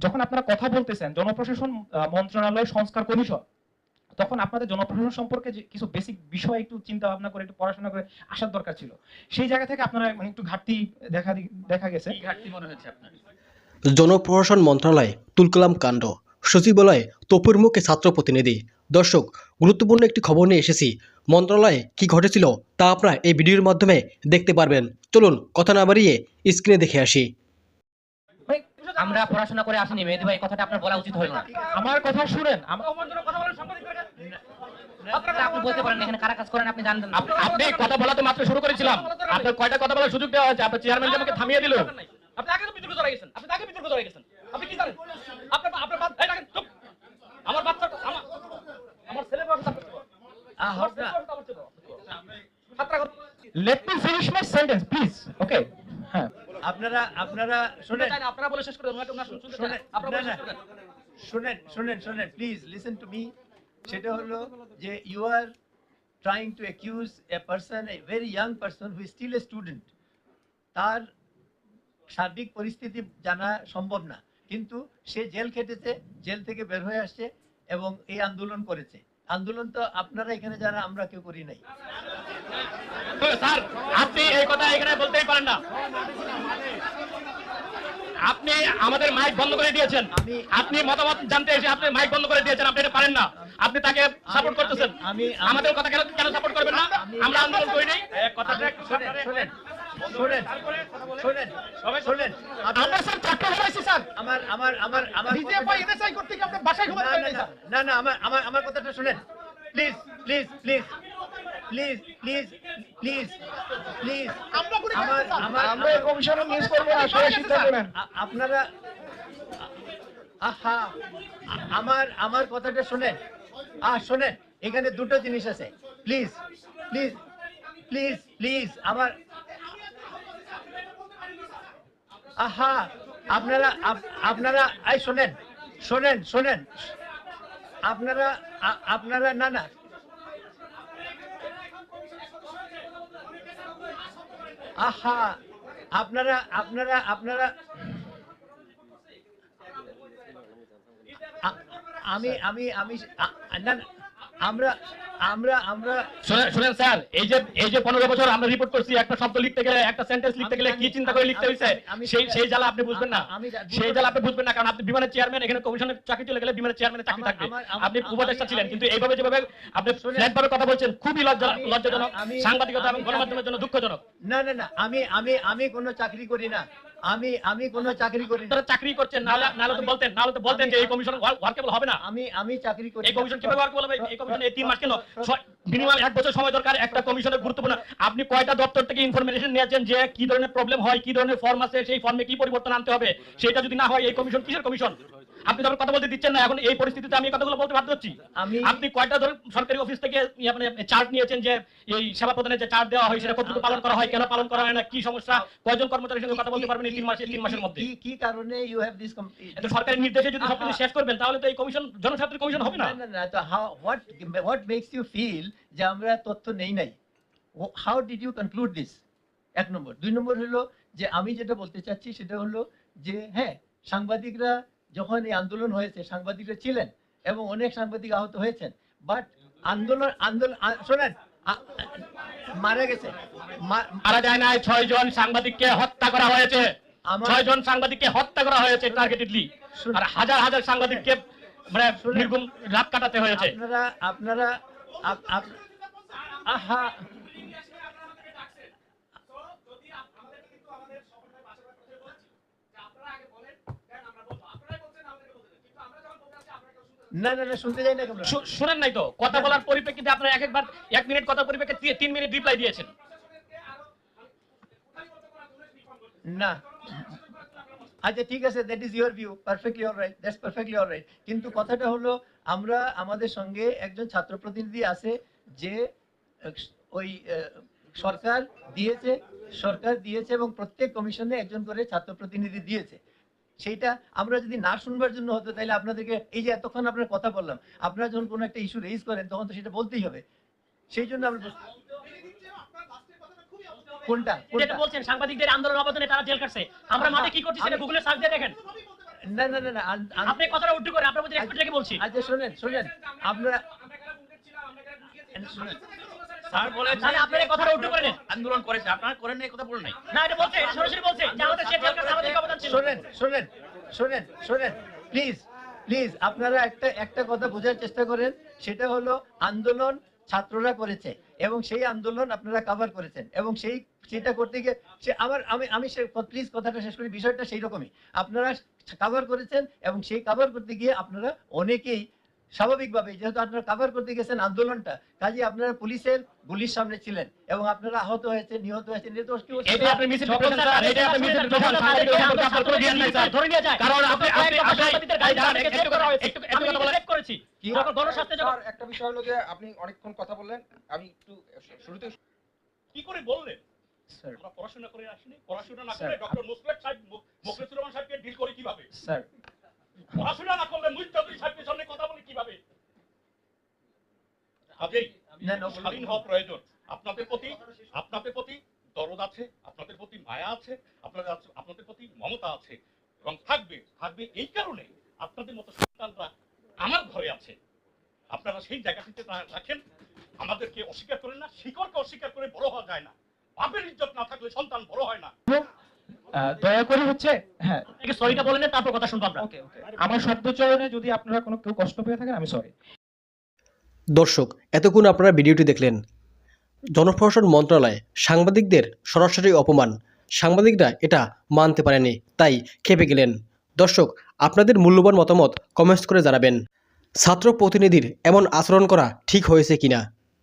যখন আপনারা কথা বলতেছেন জনপ্রশাসন আহ, মন্ত্রণালয় সংস্কার কমিশন তখন আপনাদের জনপ্রশাসন সম্পর্কে যে কিছু বেসিক বিষয় একটু চিন্তা ভাবনা করে একটু পড়াশোনা করে আসার দরকার ছিল। সেই জায়গা থেকে আপনারা মানে একটু ঘাটতি দেখা দেখা গেছে। ঘাটতি মনে হচ্ছে আপনার? জনপ্রশাসন মন্ত্রণালয় তুলকালাম কাণ্ড সচিবালয়ে তপুর মুখে ছাত্র প্রতিনিধি। দর্শক গুরুত্বপূর্ণ একটি খবর নিয়ে এসেছি। মন্ত্রণালয়ে কি ঘটেছিল তা আপনারা এই ভিডিওর মাধ্যমে দেখতে পারবেন। চলুন কথা না বাড়িয়ে স্ক্রিনে দেখে আসি। আমরা পড়াশোনা করে আসিনি মেহেদি ভাই কথাটা আপনার বলা উচিত হলো না। আমার কথা শুনেন আপনি বলতে পারেন এখানে কারা কাজ করেন আপনি কথা বলা তো মাত্র শুরু করেছিলাম। আপনার কয়টা কথা বলার সুযোগ দেওয়া হয়েছে? আপনার চেয়ারম্যান আমাকে থামিয়ে দিল। আপনি আগে বিতর্ক জড়াই গেছেন। আপনি আগে বিতর্ক জড়াই গেছেন। আপনি কি জানেন? আপনার আপনার বাদ এই আমার বাচ্চা ছেলে বাচ্চা let me finish my sentence please. Okay. হ্যাঁ। আপনারা আপনারা শুনেন। আপনারা বলে শেষ করে শুনেন শুনেন শুনেন প্লিজ লিসেন টু মি সেটা হলো যে you are trying to accuse a person a very young person who still a student তার সার্বিক পরিস্থিতি জানা সম্ভব না। কিন্তু সে জেল খেটেছে জেল থেকে বের হয়ে আসছে এবং এই আন্দোলন করেছে। আন্দোলন তো আপনারা এখানে যারা আমরা কেউ করি নাই। স্যার আপনি এই কথা এখানে বলতেই পারেন না। আপনি আমাদের মাইক বন্ধ করে দিয়েছেন। আপনি মতামত জানতে এসে আপনি মাইক বন্ধ করে দিয়েছেন আপনি এটা পারেন না। আপনি তাকে সাপোর্ট করতেছেন। আমি- আমি- আমাদের কথা কেন কেন সাপোর্ট করবেন না? আমরা আন্দোলন করি নাই। কথাটা শোনেন শোনেন শোনেন শোনেন শোনেন আমরা আমার আমার আমার ডিজিএফআই এনএসআই করতে কি আপনি বাসায় ঘুমাতে পারেন না, না আমার আমার আমার কথাটা শুনেন। Please please please please please please please আমরা করি আমার আমার আমরা এই কমিশনে মিস না সবাই সিদ্ধান্ত নেন। আপনারা আহা আমার আমার কথাটা শুনেন। আহ শুনেন এখানে দুটো জিনিস আছে। প্লিজ প্লিজ প্লিজ প্লিজ আমার আহা আপনারা আপ- আপনারা এই শোনেন শোনেন শোনেন। আপনারা আপনারা না না। আহা আপনারা আপনারা আপনারা। আমি আমি আমি না, আমরা আমরা আমরা শুনেন শুনেন স্যার এই যে এই যে পনেরো বছর আমরা রিপোর্ট করছি একটা শব্দ লিখতে গেলে একটা সেন্টেন্স লিখতে গেলে কি চিন্তা করে লিখতে হয়েছে? আমি- আমি- সেই সেই জ্বালা আপনি বুঝবেন না। সেই জ্বালা আপনি বুঝবেন না কারণ আপনি বিমানের চেয়ারম্যান এখানে কমিশনের চাকরি চলে গেলে বিমানের চেয়ারম্যানের চাকরি থাকবে। আপনি উপদেষ্টা ছিলেন কিন্তু এইভাবে যেভাবে আপনি। কথা বলছেন খুবই লজ্জা আমি- লজ্জাজনক আমি- সাংবাদিকতা এবং গণমাধ্যমের জন্য দুঃখজনক। না না না আমি আমি আমি কোনো চাকরি করি না। আমি আমি কোনো চাকরি করি না। চাকরি করছেন নালে নাহলে তো বলতেন নালে তো বলতেন যে এই কমিশন ওয়ার্কেবল হবে না। আমি আমি চাকরি করি এই কমিশন কীভাবে ওয়ার্কেবল হবে? এই কমিশন এই তিন মাস কেন? মিনিমাম এক বছর সময় দরকার একটা কমিশনের গুরুত্বপূর্ণ। আপনি কয়টা দপ্তর থেকে ইনফরমেশন নিয়েছেন যে কি ধরনের প্রবলেম হয় কি ধরনের ফর্ম আছে সেই ফর্মে কি পরিবর্তন আনতে হবে? সেটা যদি না হয় এই কমিশন কিসের কমিশন? আপনি তখন কথা বলতে দিচ্ছেন না এখন এই পরিস্থিতিতে আমি কথাগুলো বলতে বাধ্য হচ্ছি। আপনি কয়টা ধরুন সরকারি অফিস থেকে ইয়ে মানে চার্ট নিয়েছেন যে এই সেবা প্রদানের যে চার্ট দেওয়া হয় সেটা কতটুকু পালন করা হয় কেন পালন করা হয় না কি সমস্যা কয়জন কর্মচারীর সঙ্গে কথা বলতে পারবেন এই তিন মাসে তিন মাসের মধ্যে? কি কি কারণে ইউ হ্যাভ দিস এত সরকারি নির্দেশে যদি সবকিছু শেষ করবেন তাহলে তো এই কমিশন জনস্বার্থের কমিশন হবে না? না না না তো how what what makes you feel যে আমরা তথ্য নেই নাই? How did you conclude this এক নম্বর। দুই নম্বর হলো যে আমি যেটা বলতে চাচ্ছি সেটা হলো যে হ্যাঁ সাংবাদিকরা যখন এই আন্দোলন হয়েছে সাংবাদিকরা ছিলেন এবং অনেক সাংবাদিক আহত হয়েছেন বাট আন্দোলন আন্দোলন শোনেন মারা গেছে মারা যায় না ছয় জন সাংবাদিককে হত্যা করা হয়েছে ছয় জন সাংবাদিককে হত্যা করা হয়েছে টার্গেটেডলি। আর হাজার হাজার সাংবাদিককে মানে। নির্গুম রাত কাটাতে হয়েছে আপনারা আপনারা আপ- আপ- আহা না না না শুনতে যাই না কেন শুনেন নাই তো কথা বলার পরিপ্রেক্ষিতে আপনারা এক একবার এক মিনিট কথা পরিপ্রেক্ষিতে তিন মিনিট রিপ্লাই দিয়েছেন। না। আচ্ছা ঠিক আছে that is your view perfectly all right that's perfectly all right কিন্তু কথাটা হলো আমরা আমাদের সঙ্গে একজন ছাত্র প্রতিনিধি আছে যে ওই সরকার দিয়েছে সরকার দিয়েছে এবং প্রত্যেক কমিশনে একজন করে ছাত্র প্রতিনিধি দিয়েছে। সেইটা আমরা যদি না শুনবার জন্য হতো তাহলে আপনাদেরকে এই যে এতক্ষণ আপনার কথা বললাম আপনারা যখন কোনো একটা ইস্যু রেজ করেন তখন তো সেটা বলতেই হবে। সেই জন্য আমরা কোনটা? যেটা বলছেন সাংবাদিকদের আন্দোলন অবদানে তারা জেল কাটছে আমরা মাঠে কি করছি সেটা গুগলে সার্চ দিয়ে দেখেন। না না না না আন- আন- আপনি কথাটা উল্টো করে আপনার মধ্যে রেসপেক্ট রেখে বলছি। আচ্ছা শোনেন শোনেন। আপনারা স্যার বলেছে তাহলে আপনার কথাটা উল্টো করে নেন। আন্দোলন করেছে আপনারা করেন না এই কথা বলেন নাই। না এটা বলছে সরাসরি বলছে যে আমাদের সে জেল কাছে আমাদের অবদান ছিল শোনেন শোনেন শোনেন শোনেন প্লিজ প্লিজ আপনারা একটা একটা কথা বোঝার চেষ্টা করেন, সেটা হলো আন্দোলন ছাত্ররা করেছে এবং সেই আন্দোলন আপনারা কভার করেছেন এবং সেই, সেটা করতে গিয়ে, সে আমার, আমি আমি সে প্লিজ কথাটা শেষ করি, বিষয়টা সেই রকমই আপনারা কভার করেছেন এবং সেই কভার করতে গিয়ে আপনারা অনেকেই স্বাভাবিকভাবে যেহেতু আপনারা কভার করতে গেছেন আন্দোলনটা কাজে আপনারা পুলিশের গুলির সামনে ছিলেন এবং আপনারা আহত হয়েছে নিহত হয়েছে। একটু- একটু বিষয় হলো যে আপনি অনেকক্ষণ কথা বললেন আমি একটু শুরুতে কি করে বললেন? আমরা পড়াশোনা করে আসিনি। পড়াশোনা না করে ডক্টর মুসলেক সাহেব মুখলেসুর রহমান সাহেবকে ডিল করি কীভাবে? স্যার। পড়াশোনা না করলে মুজ চৌধুরী কীভাবে স্বাধীন হওয়া প্রয়োজন। আপনাদের প্রতি আপনাদের প্রতি দরদ আছে আপনাদের প্রতি মায়া আছে আপনাদের আপনাদের প্রতি মমতা আছে এবং থাকবে থাকবে এই কারণে আপনাদের মতো সন্তানরা আমার ঘরে আছে। আপনারা সেই জায়গাটিতে রাখেন আমাদেরকে অস্বীকার করেন না শিকড়কে অস্বীকার করে বড় হওয়া যায় না। বাপের ইজ্জত না থাকলে সন্তান বড় হয় না। দয়া করে হচ্ছে হ্যাঁ। সরিটা বলে নেন তারপর কথা শুনব আমরা। ওকে ওকে আমার শব্দচয়নে যদি আপনারা কোনো কেউ কষ্ট পেয়ে থাকেন আমি সরি দর্শক এতক্ষণ আপনারা ভিডিওটি দেখলেন। জনপ্রশাসন মন্ত্রণালয় সাংবাদিকদের সরাসরি অপমান। সাংবাদিকরা এটা মানতে পারেনি তাই খেপে গেলেন। দর্শক আপনাদের মূল্যবান মতামত কমেন্টস করে জানাবেন। ছাত্র প্রতিনিধির এমন আচরণ করা ঠিক হয়েছে কিনা?